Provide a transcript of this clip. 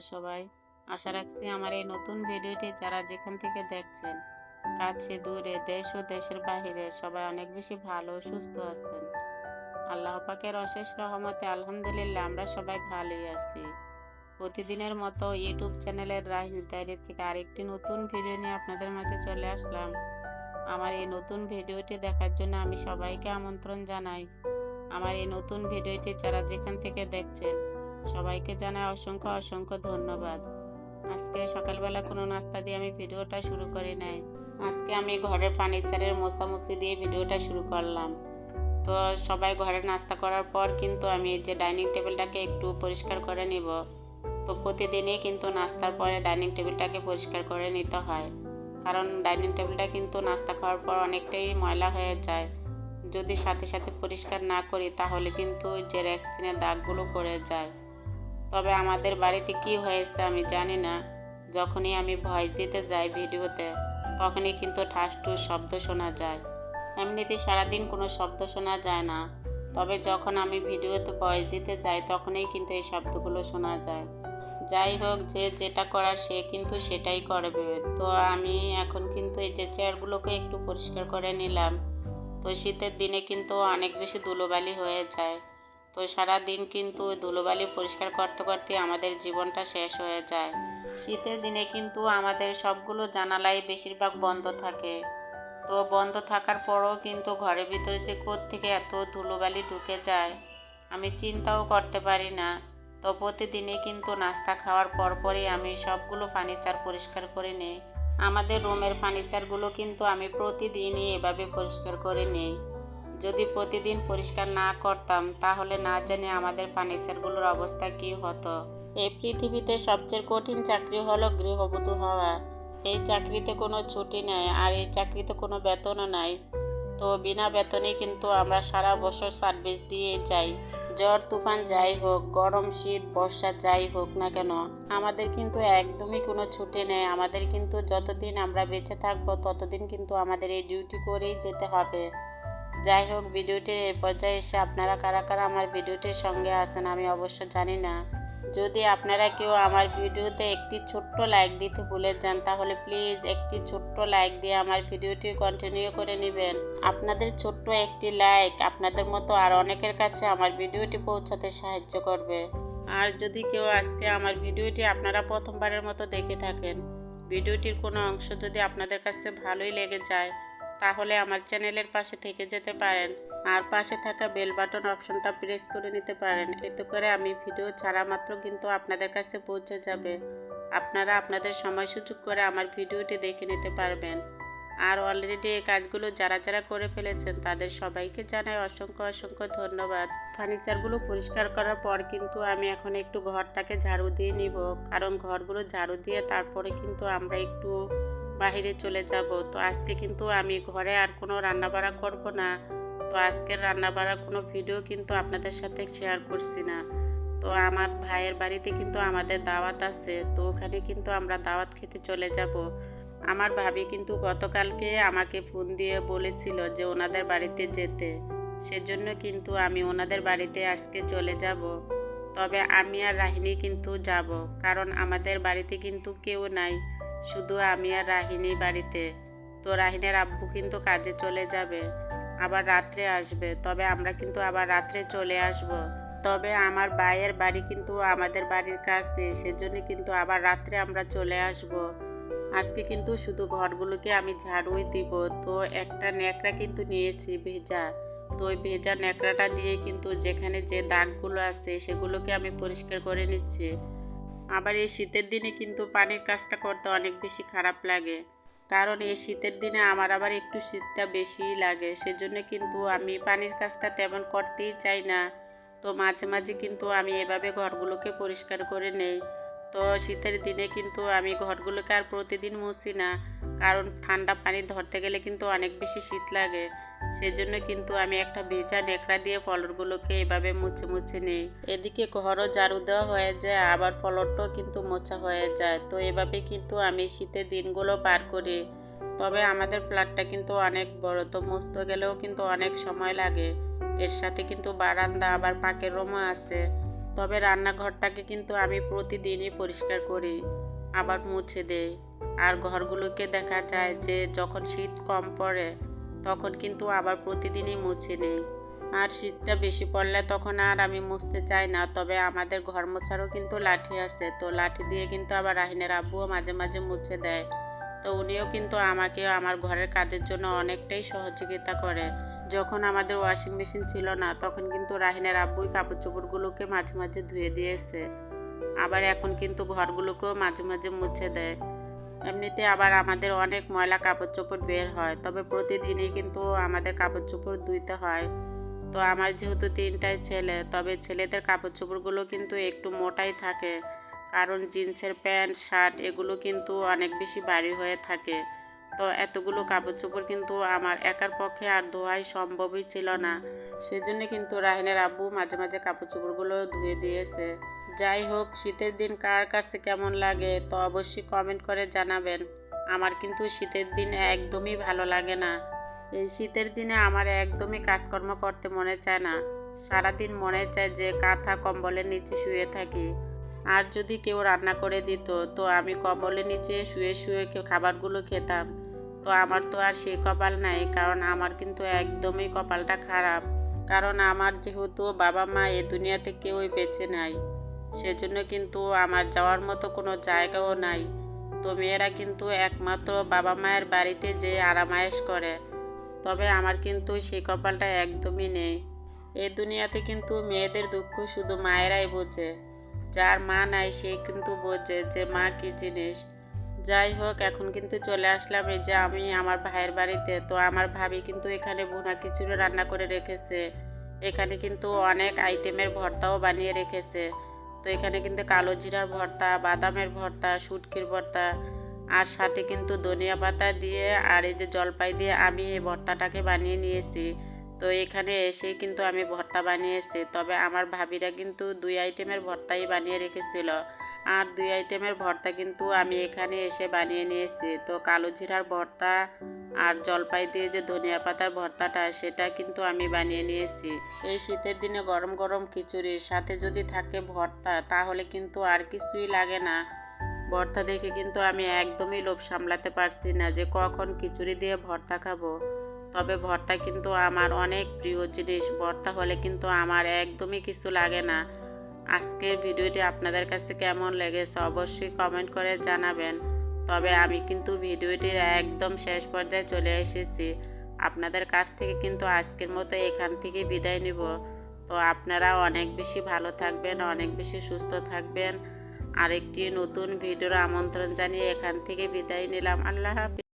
সবাই আশা রাখছি আমার এই নতুন ভিডিওটি যারা যেখান থেকে দেখছেন, কাছে, দূরে, দেশ ও দেশের বাহিরে সবাই অনেক বেশি ভালো সুস্থ আছেন। আল্লাহ পাকের অশেষ রহমতে আলহামদুলিল্লাহ আমরা সবাই ভালোই আছি। প্রতিদিনের মতো ইউটিউব চ্যানেলের রাহিস ডায়েরি থেকে আরেকটি নতুন ভিডিও নিয়ে আপনাদের মাঝে চলে আসলাম। আমার এই নতুন ভিডিওটি দেখার জন্য আমি সবাইকে আমন্ত্রণ জানাই। আমার এই নতুন ভিডিওটি যারা যেখান থেকে দেখছেন সবাইকে জানাই অসংখ্য অসংখ্য ধন্যবাদ। আজকে সকালবেলা কোনো নাস্তা দিয়ে আমি ভিডিওটা শুরু করি নাই। আজকে আমি ঘরের ফার্নিচারের মোছামুছি দিয়ে ভিডিওটা শুরু করলাম। তো সবাই ঘরে নাস্তা করার পর কিন্তু আমি যে ডাইনিং টেবিলটাকে একটু পরিষ্কার করে নিব। তো প্রতিদিনই কিন্তু নাস্তার পরে ডাইনিং টেবিলটাকে পরিষ্কার করে নিতে হয়। কারণ ডাইনিং টেবিলটা কিন্তু নাস্তা খাওয়ার পর অনেকটাই ময়লা হয়ে যায়। যদি সাথে সাথে পরিষ্কার না করি তাহলে কিন্তু যে র্যাক্সিনের দাগগুলো পড়ে যায়। তবে আমাদের বাড়িতে কি হয়েছে আমি জানি না। যখনই আমি ভয়েস দিতে যাই ভিডিওতে, তখনই কিন্তু ঠাস টুস শব্দ শোনা যায়। এমনিতে সারাদিন কোনো শব্দ শোনা যায় না। তবে যখন আমি ভিডিওতে ভয়েস দিতে যাই, তখনই কিন্তু এই শব্দগুলো শোনা যায়। যাই হোক, যে যেটা করার সে কিন্তু সেটাই করবে। তো আমি এখন কিন্তু এই যে চেয়ারগুলোকে একটু পরিষ্কার করে নিলাম। তো শীতের দিনে কিন্তু অনেক বেশি ধুলোবালি হয়ে যায়। তো সারা দিন কিন্তু ওই ধুলোবালি পরিষ্কার করতে করতে আমাদের জীবনটা শেষ হয়ে যায়। শীতের দিনে কিন্তু আমাদের সবগুলো জানালাই বেশিরভাগ বন্ধ থাকে। তো বন্ধ থাকার পরও কিন্তু ঘরের ভিতরে যে থেকে এত ধুলোবালি ঢুকে যায়, আমি চিন্তাও করতে পারি না। তো প্রতিদিনই কিন্তু নাস্তা খাওয়ার পরপরই আমি সবগুলো ফার্নিচার পরিষ্কার করে নিই। আমাদের রুমের ফার্নিচারগুলো কিন্তু আমি প্রতিদিনই এভাবে পরিষ্কার করে নিই। যদি প্রতিদিন পরিষ্কার না করতাম, তাহলে না জানি আমাদের ফার্নিচারগুলোর অবস্থা কি হতো। এই পৃথিবীতে সবচেয়ে কঠিন চাকরি হলো গৃহবধূ হওয়া। এই চাকরিতে কোনো ছুটি নেই, আর এই চাকরিতে কোনো বেতনও নাই। তো বিনা বেতনে কিন্তু আমরা সারা বছর সার্ভিস দিয়ে যাই। ঝড়, তুফান যাই হোক, গরম, শীত, বর্ষা যাই হোক না কেন, আমাদের কিন্তু একদমই কোনো ছুটি নেই। আমাদের কিন্তু যতদিন আমরা বেঁচে থাকব, ততদিন কিন্তু আমাদের এই ডিউটি করেই যেতে হবে। যাই হোক, ভিডিওটির এই পর্যায়ে এসে আপনারা কারা কারা আমার ভিডিওটির সঙ্গে আছেন আমি অবশ্য জানি না। যদি আপনারা কেউ আমার ভিডিওতে একটি ছোট্ট লাইক দিতে ভুলে যান, তাহলে প্লিজ একটি ছোট্ট লাইক দিয়ে আমার ভিডিওটি কন্টিনিউ করে নেবেন। আপনাদের ছোট্ট একটি লাইক আপনাদের মতো আর অনেকের কাছে আমার ভিডিওটি পৌঁছাতে সাহায্য করবে। আর যদি কেউ আজকে আমার ভিডিওটি আপনারা প্রথমবারের মতো দেখে থাকেন, ভিডিওটির কোনো অংশ যদি আপনাদের কাছে ভালোই লেগে যায় তাহলে আমার চ্যানেলের পাশে থেকে যেতে পারেন। আর পাশে থাকা বেল বাটন অপশনটা প্রেস করে নিতে পারেন। এতে করে আমি ভিডিও ছাড়া মাত্র কিন্তু আপনাদের কাছে পৌঁছে যাবে। আপনারা আপনাদের সময় সুযোগ করে আমার ভিডিওটি দেখে নিতে পারবেন। আর অলরেডি এই কাজগুলো যারা যারা করে ফেলেছেন, তাদের সবাইকে জানাই অসংখ্য অসংখ্য ধন্যবাদ। ফার্নিচারগুলো পরিষ্কার করার পর কিন্তু আমি এখন একটু ঘরটাকে ঝাড়ু দিয়ে নিব। কারণ ঘরগুলো ঝাড়ু দিয়ে তারপরে কিন্তু আমরা একটু বাহিরে চলে যাব। তো আজকে কিন্তু আমি ঘরে আর কোনো রান্নাবাড়া করব না। তো আজকের রান্নাবাড়ার কোনো ভিডিও কিন্তু আপনাদের সাথে শেয়ার করছি না। তো আমার ভাইয়ের বাড়িতে কিন্তু আমাদের দাওয়াত আছে। তো ওখানে কিন্তু আমরা দাওয়াত খেতে চলে যাব। আমার ভাবি কিন্তু গতকালকে আমাকে ফোন দিয়ে বলেছিল যে ওনাদের বাড়িতে যেতে। সেজন্য কিন্তু আমি ওনাদের বাড়িতে আজকে চলে যাব। তবে আমি আর রাহিনী কিন্তু যাব। কারণ আমাদের বাড়িতে কিন্তু কেউ নাই। শুধু আমি আর রাহিনী বাড়িতে। তো রাহিনের আব্বু কিন্তু কাজে চলে যাবে, আবার রাত্রে আসবে। তবে আমরা কিন্তু আবার রাত্রে চলে আসব। তবে আমার ভাইয়ের বাড়ি কিন্তু আমাদের বাড়ির কাছে, সেজন্য কিন্তু আবার রাত্রে আমরা চলে আসব। আজকে কিন্তু শুধু ঘরগুলোকে আমি ঝাড়ুই দিব। তো একটা ন্যাকড়া কিন্তু নিয়েছি ভেজা। তো ওই ভেজা ন্যাকড়াটা দিয়ে কিন্তু যেখানে যে দাগগুলো আছে, সেগুলোকে আমি পরিষ্কার করে নিচ্ছি। আবার এই শীতের দিনে কিন্তু পানির কাজটা করতে অনেক বেশি খারাপ লাগে। কারণ এই শীতের দিনে আমার আবার একটু শীতটা বেশিই লাগে, সেজন্য কিন্তু আমি পানির কাজটা তেমন করতেই চাই না। তো মাঝে মাঝে কিন্তু আমি এভাবে ঘরগুলোকে পরিষ্কার করে নেই। তো শীতের দিনে কিন্তু আমি ঘরগুলোকে আর প্রতিদিন মুছি না, কারণ ঠান্ডা পানি ধরতে গেলে কিন্তু অনেক বেশি শীত লাগে। সেজন্য কিন্তু আমি একটা ভেজা নেকড়া দিয়ে ফলরগুলোকে এভাবে মুছে মুছে নিই। এদিকে ঘরও ঝাড়ু দেওয়া হয়ে যায়, আবার ফলরটাও কিন্তু মোছা হয়ে যায়। তো এভাবে কিন্তু আমি শীতের দিনগুলো পার করি। তবে আমাদের ফ্ল্যাটটা কিন্তু অনেক বড়, তো মুছতে গেলেও কিন্তু অনেক সময় লাগে। এর সাথে কিন্তু বারান্দা, আবার পাকের রুমও আছে। তবে রান্নাঘরটাকে কিন্তু আমি প্রতিদিনই পরিষ্কার করি, আবার মুছে দেই। আর ঘরগুলোকে দেখা যায় যে যখন শীত কম পড়ে তখন কিন্তু আবার প্রতিদিনই মুছে নেই। আর শীতটা বেশি পড়লে তখন আর আমি মুছতে চাই না। তবে আমাদের ঘর মোছারও কিন্তু লাঠি আছে। তো লাঠি দিয়ে কিন্তু আবার রাহিনের আব্বুও মাঝে মাঝে মুছে দেয়। তো উনিও কিন্তু আমাকে আমার ঘরের কাজের জন্য অনেকটাই সহযোগিতা করে। যখন আমাদের ওয়াশিং মেশিন ছিল না, তখন কিন্তু রাহিনের আব্বুই কাপড় চোপড়গুলোকে মাঝে মাঝে ধুয়ে দিয়েছে। আবার এখন কিন্তু ঘরগুলোকেও মাঝে মাঝে মুছে দেয়। এমনিতে আবার আমাদের অনেক ময়লা কাপড় চোপড় বের হয়, তবে প্রতিদিনই কিন্তু আমাদের কাপড় চোপড় ধুইতে হয়। তো আমার যেহেতু তিনটাই ছেলে, তবে ছেলেদের কাপড় চোপড়গুলো কিন্তু একটু মোটাই থাকে, কারণ জিন্সের প্যান্ট, শার্ট এগুলো কিন্তু অনেক বেশি ভারী হয়ে থাকে। তো এতগুলো কাপড় চোপড় কিন্তু আমার একার পক্ষে আর ধোয়াই সম্ভবই ছিল না। সেজন্য কিন্তু রাহিনের আব্বু মাঝে মাঝে কাপড় চোপড়গুলো ধুয়ে দিয়েছে। যাই হোক, শীতের দিন কার কাছে কেমন লাগে তো অবশ্যই কমেন্ট করে জানাবেন। আমার কিন্তু শীতের দিন একদমই ভালো লাগে না। এই শীতের দিনে আমার একদমই কাজকর্ম করতে মনে চায় না। সারাদিন মনে চায় যে কাঁথা কম্বলের নিচে শুয়ে থাকি। আর যদি কেউ রান্না করে দিত, তো আমি কম্বলের নিচে শুয়ে শুয়ে খাবারগুলো খেতাম। তো আমার তো আর সেই কপাল নাই, কারণ আমার কিন্তু একদমই কপালটা খারাপ। কারণ আমার যেহেতু বাবা মা এ দুনিয়াতে কেউই বেঁচে নাই, সেজন্য কিন্তু আমার যাওয়ার মতো কোনো জায়গাও নাই। তো মেয়েরা কিন্তু একমাত্র বাবা মায়ের বাড়িতে যে আরামায়েশ করে। তবে আমার কিন্তু সেই কপালটা একদমই নেই। এ দুনিয়াতে কিন্তু মেয়েদের দুঃখ শুধু মায়েরাই বোঝে। যার মা নাই সে কিন্তু বোঝে যে মা কি জিনিস। যাই হোক, এখন কিন্তু চলে আসলাম। এই যে আমি আমার ভাইয়ের বাড়িতে, তো আমার ভাবি কিন্তু এখানে ভুনা খিচুড়ি রান্না করে রেখেছে। এখানে কিন্তু অনেক আইটেমের ভর্তাও বানিয়ে রেখেছে। তো এখানে কিন্তু কালো জিরার ভর্তা, বাদামের ভর্তা, শুটকির ভর্তা, আর সাথে কিন্তু ধনিয়া পাতা দিয়ে আর এই যে জলপাই দিয়ে আমি এই ভর্তাটাকে বানিয়ে নিয়েছি। তো এখানে এসেই কিন্তু আমি ভর্তা বানিয়েছি। তবে আমার ভাবিরা কিন্তু দুই আইটেমের ভর্তাই বানিয়ে রেখেছিল। আর দুই আইটেমের ভর্তা কিন্তু আমি এখানে এসে বানিয়ে নিয়েছি। তো কালো জিরার ভর্তা আর জলপাই দিয়ে যে ধনিয়া পাতার ভর্তাটা, সেটা কিন্তু আমি বানিয়ে নিয়েছি। এই শীতের দিনে গরম গরম খিচুড়ির সাথে যদি থাকে ভর্তা, তাহলে কিন্তু আর কিছুই লাগে না। ভর্তা দেখে কিন্তু আমি একদমই লোভ সামলাতে পারছি না যে কখন খিচুড়ি দিয়ে ভর্তা খাব। তবে ভর্তা কিন্তু আমার অনেক প্রিয় জিনিস। ভর্তা হলে কিন্তু আমার একদমই কিছু লাগে না। আজকের ভিডিওটি আপনাদের কাছে কেমন লেগেছে অবশ্যই কমেন্ট করে জানাবেন। তবে আমি কিন্তু ভিডিওটির একদম শেষ পর্যায়ে চলে এসেছি। আপনাদের কাছ থেকে কিন্তু আজকের মতো এখান থেকে বিদায় নিব। তো আপনারা অনেক বেশি ভালো থাকবেন, অনেক বেশি সুস্থ থাকবেন। আরেকটি নতুন ভিডিওর আমন্ত্রণ জানিয়ে এখান থেকে বিদায় নিলাম। আল্লাহ হাফিজ।